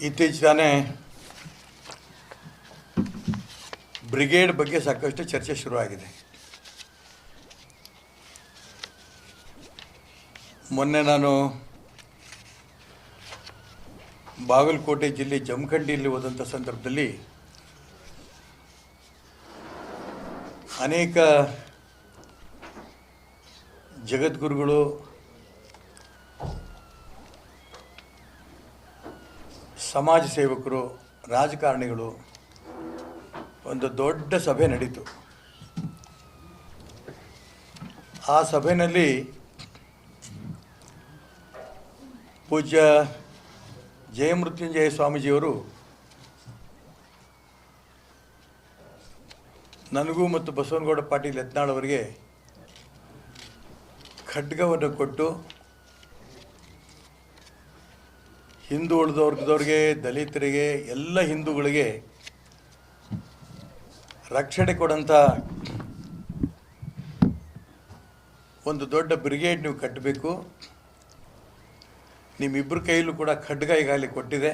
ಇತ್ತೀಚೆಗೆ ಬ್ರಿಗೇಡ್ ಬಗ್ಗೆ ಸಾಕಷ್ಟು ಚರ್ಚೆ ಶುರುವಾಗಿದೆ. ಮೊನ್ನೆ ನಾನು ಬಾಗಲಕೋಟೆ ಜಿಲ್ಲೆ ಜಮಖಂಡಿಯಲ್ಲಿ ಹೋದಂಥ ಸಂದರ್ಭದಲ್ಲಿ ಅನೇಕ ಜಗದ್ಗುರುಗಳು ಸಮಾಜ ಸೇವಕರು, ರಾಜಕಾರಣಿಗಳು, ಒಂದು ದೊಡ್ಡ ಸಭೆ ನಡೀತು. ಆ ಸಭೆಯಲ್ಲಿ ಪೂಜ್ಯ ಜಯಮೃತ್ಯುಂಜಯ ಸ್ವಾಮೀಜಿಯವರು ನನಗೂ ಮತ್ತು ಬಸವನಗೌಡ ಪಾಟೀಲ್ ಯತ್ನಾಳ್ ಅವರಿಗೆ ಖಡ್ಗವನ್ನು ಕೊಟ್ಟು ಹಿಂದೂ ಉಳಿದವ್ರದವ್ರಿಗೆ ದಲಿತರಿಗೆ, ಎಲ್ಲ ಹಿಂದೂಗಳಿಗೆ ರಕ್ಷಣೆ ಕೊಡಂತ ಒಂದು ದೊಡ್ಡ ಬ್ರಿಗೇಡ್ ನೀವು ಕಟ್ಟಬೇಕು ನಿಮ್ಮಿಬ್ಬರ ಕೈಯಲ್ಲೂ ಕೂಡ ಖಡ್ಗ ಈಗಾಗಲೇ ಕೊಟ್ಟಿದೆ.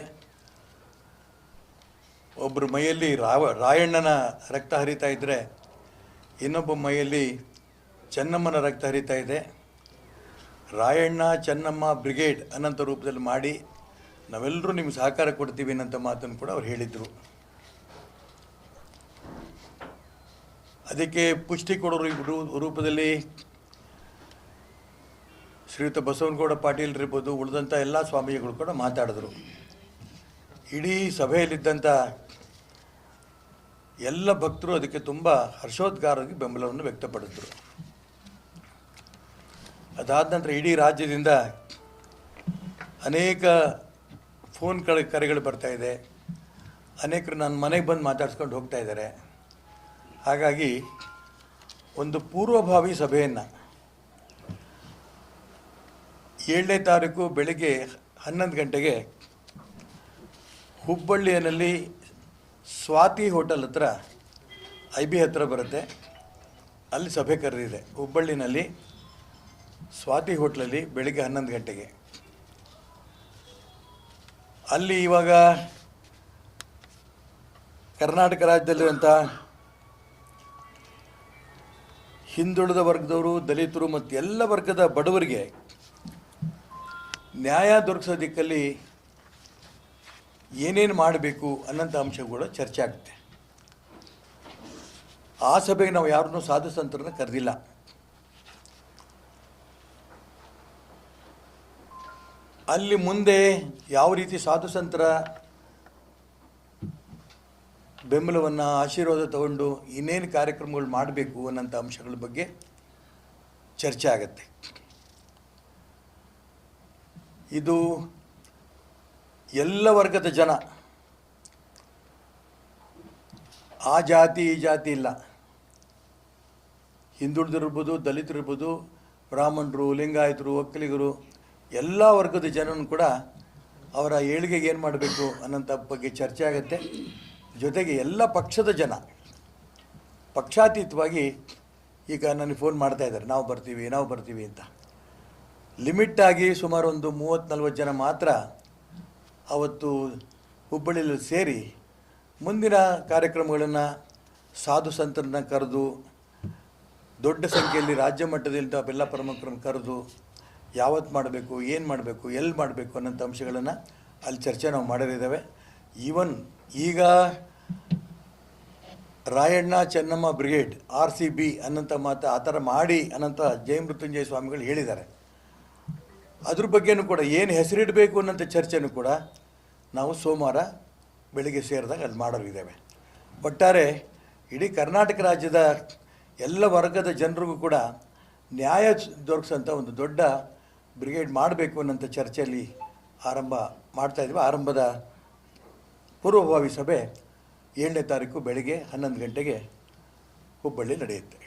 ಒಬ್ಬರು ಮೈಯಲ್ಲಿ ರಾವ, ರಾಯಣ್ಣನ ರಕ್ತ ಹರಿತಾ ಇದ್ದರೆ ಇನ್ನೊಬ್ಬ ಮೈಯಲ್ಲಿ ಚೆನ್ನಮ್ಮನ ರಕ್ತ ಹರಿತಾ ಇದೆ. ರಾಯಣ್ಣ, ಚೆನ್ನಮ್ಮ ಬ್ರಿಗೇಡ್ ಅನ್ನಂಥ ರೂಪದಲ್ಲಿ ಮಾಡಿ ನಾವೆಲ್ಲರೂ ನಿಮ್ಗೆ ಸಹಕಾರ ಕೊಡ್ತೀವಿ ಅನ್ನೋಂಥ ಮಾತನ್ನು ಕೂಡ ಅವ್ರು ಹೇಳಿದರು. ಅದಕ್ಕೆ ಪುಷ್ಟಿ ಕೊಡೋರು ರೂಪದಲ್ಲಿ ಶ್ರೀಯುತ ಬಸವನಗೌಡ ಪಾಟೀಲ್ ಇರ್ಬೋದು, ಉಳಿದಂಥ ಎಲ್ಲ ಸ್ವಾಮೀಜಿಗಳು ಕೂಡ ಮಾತಾಡಿದ್ರು. ಇಡೀ ಸಭೆಯಲ್ಲಿದ್ದಂಥ ಎಲ್ಲ ಭಕ್ತರು ಅದಕ್ಕೆ ತುಂಬ ಹರ್ಷೋದ್ಗಾರವಾಗಿ ಬೆಂಬಲವನ್ನು ವ್ಯಕ್ತಪಡಿಸಿದ್ರು. ಅದಾದ ನಂತರ ಇಡೀ ರಾಜ್ಯದಿಂದ ಅನೇಕ ಫೋನ್ ಕಳೆ ಕರೆಗಳು ಇದೆ. ಅನೇಕರು ನನ್ನ ಮನೆಗೆ ಬಂದು ಮಾತಾಡ್ಸ್ಕೊಂಡು ಹೋಗ್ತಾ ಇದ್ದಾರೆ. ಹಾಗಾಗಿ ಒಂದು ಪೂರ್ವಭಾವಿ ಸಭೆಯನ್ನು ಏಳನೇ ತಾರೀಕು ಬೆಳಗ್ಗೆ ಹನ್ನೊಂದು ಗಂಟೆಗೆ ಹುಬ್ಬಳ್ಳಿಯಲ್ಲಿ ಸ್ವಾತಿ ಹೋಟೆಲ್ ಹತ್ರ ಐ ಬಿ ಹತ್ರ ಬರುತ್ತೆ. ಅಲ್ಲಿ ಸಭೆ ಕರೆದಿದೆ. ಹುಬ್ಬಳ್ಳಿನಲ್ಲಿ ಸ್ವಾತಿ ಹೋಟ್ಲಲ್ಲಿ ಬೆಳಗ್ಗೆ ಹನ್ನೊಂದು ಗಂಟೆಗೆ. ಅಲ್ಲಿ ಇವಾಗ ಕರ್ನಾಟಕ ರಾಜ್ಯದಲ್ಲಿರುವಂಥ ಹಿಂದುಳಿದ ವರ್ಗದವರು, ದಲಿತರು ಮತ್ತು ಎಲ್ಲ ವರ್ಗದ ಬಡವರಿಗೆ ನ್ಯಾಯ ದೊರಕಿಸೋ ದಿಕ್ಕಲ್ಲಿ ಏನೇನು ಮಾಡಬೇಕು ಅನ್ನೋಂಥ ಅಂಶಗಳು ಚರ್ಚೆ ಆಗುತ್ತೆ. ಆ ಸಭೆಗೆ ನಾವು ಯಾರನ್ನೂ ಸಾಧು ಕರೆದಿಲ್ಲ. ಅಲ್ಲಿ ಮುಂದೆ ಯಾವ ರೀತಿ ಸಾಧು ಸಂತರ ಬೆಂಬಲವನ್ನು ಆಶೀರ್ವಾದ ತಗೊಂಡು ಇನ್ನೇನು ಕಾರ್ಯಕ್ರಮಗಳು ಮಾಡಬೇಕು ಅನ್ನೋಂಥ ಅಂಶಗಳ ಬಗ್ಗೆ ಚರ್ಚೆ ಆಗತ್ತೆ. ಇದು ಎಲ್ಲ ವರ್ಗದ ಜನ. ಆ ಜಾತಿ, ಈ ಜಾತಿ ಇಲ್ಲ. ಹಿಂದುಳಿದಿರ್ಬೋದು, ದಲಿತರಿರ್ಬೋದು, ಬ್ರಾಹ್ಮಣರು, ಲಿಂಗಾಯತರು, ಒಕ್ಕಲಿಗರು ಎಲ್ಲ ವರ್ಗದ ಜನನು ಕೂಡ ಅವರ ಏಳಿಗೆಗೆ ಏನು ಮಾಡಬೇಕು ಅನ್ನೋಂಥ ಬಗ್ಗೆ ಚರ್ಚೆ ಆಗುತ್ತೆ. ಜೊತೆಗೆ ಎಲ್ಲ ಪಕ್ಷದ ಜನ ಪಕ್ಷಾತೀತವಾಗಿ ಈಗ ನನಗೆ ಫೋನ್ ಮಾಡ್ತಾ ಇದ್ದಾರೆ. ನಾವು ಬರ್ತೀವಿ ನಾವು ಬರ್ತೀವಿ ಅಂತ. ಲಿಮಿಟ್ ಆಗಿ ಸುಮಾರು ಒಂದು ಮೂವತ್ತು ನಲ್ವತ್ತು ಜನ ಮಾತ್ರ ಅವತ್ತು ಹುಬ್ಬಳ್ಳಿಯಲ್ಲಿ ಸೇರಿ ಮುಂದಿನ ಕಾರ್ಯಕ್ರಮಗಳನ್ನು ಸಾಧು ಸಂತರನ್ನ ಕರೆದು ದೊಡ್ಡ ಸಂಖ್ಯೆಯಲ್ಲಿ ರಾಜ್ಯ ಮಟ್ಟದಲ್ಲಿ ತಾವೆಲ್ಲ ಪ್ರಮುಖರನ್ನು ಕರೆದು ಯಾವತ್ತು ಮಾಡಬೇಕು, ಏನು ಮಾಡಬೇಕು ಎಲ್ಲಿ ಮಾಡಬೇಕು ಅನ್ನೋಂಥ ಅಂಶಗಳನ್ನು ಅಲ್ಲಿ ಚರ್ಚೆ ನಾವು ಮಾಡೋರಿದ್ದಾವೆ. ಈವನ್ ಈಗ Rayanna Chennamma brigade R C B ಅನ್ನೋಂಥ ಮಾತು ಆ ಥರ ಮಾಡಿ ಅನ್ನೋಂಥ ಜಯಮೃತ್ಯುಂಜಯ ಸ್ವಾಮಿಗಳು ಹೇಳಿದ್ದಾರೆ. ಅದ್ರ ಬಗ್ಗೆನೂ ಕೂಡ ಏನು ಹೆಸರಿಡಬೇಕು ಅನ್ನೋಂಥ ಚರ್ಚೆನೂ ಕೂಡ ನಾವು ಸೋಮವಾರ ಬೆಳಿಗ್ಗೆ ಸೇರಿದಾಗ ಅಲ್ಲಿ ಮಾಡೋರಿದ್ದೇವೆ ಒಟ್ಟಾರೆ ಇಡೀ ಕರ್ನಾಟಕ ರಾಜ್ಯದ ಎಲ್ಲ ವರ್ಗದ ಜನರಿಗೂ ಕೂಡ ನ್ಯಾಯ ದೊರಕಿಸೋಂಥ ಒಂದು ದೊಡ್ಡ ಬ್ರಿಗೇಡ್ ಮಾಡಬೇಕು ಅನ್ನೋಂಥ ಚರ್ಚೆಯಲ್ಲಿ ಆರಂಭ ಮಾಡ್ತಾ ಇದ್ವಿ. ಆರಂಭದ ಪೂರ್ವಭಾವಿ ಸಭೆ ಏಳನೇ ತಾರೀಕು ಬೆಳಗ್ಗೆ ಹನ್ನೊಂದು ಗಂಟೆಗೆ ಹುಬ್ಬಳ್ಳಿ ನಡೆಯುತ್ತೆ.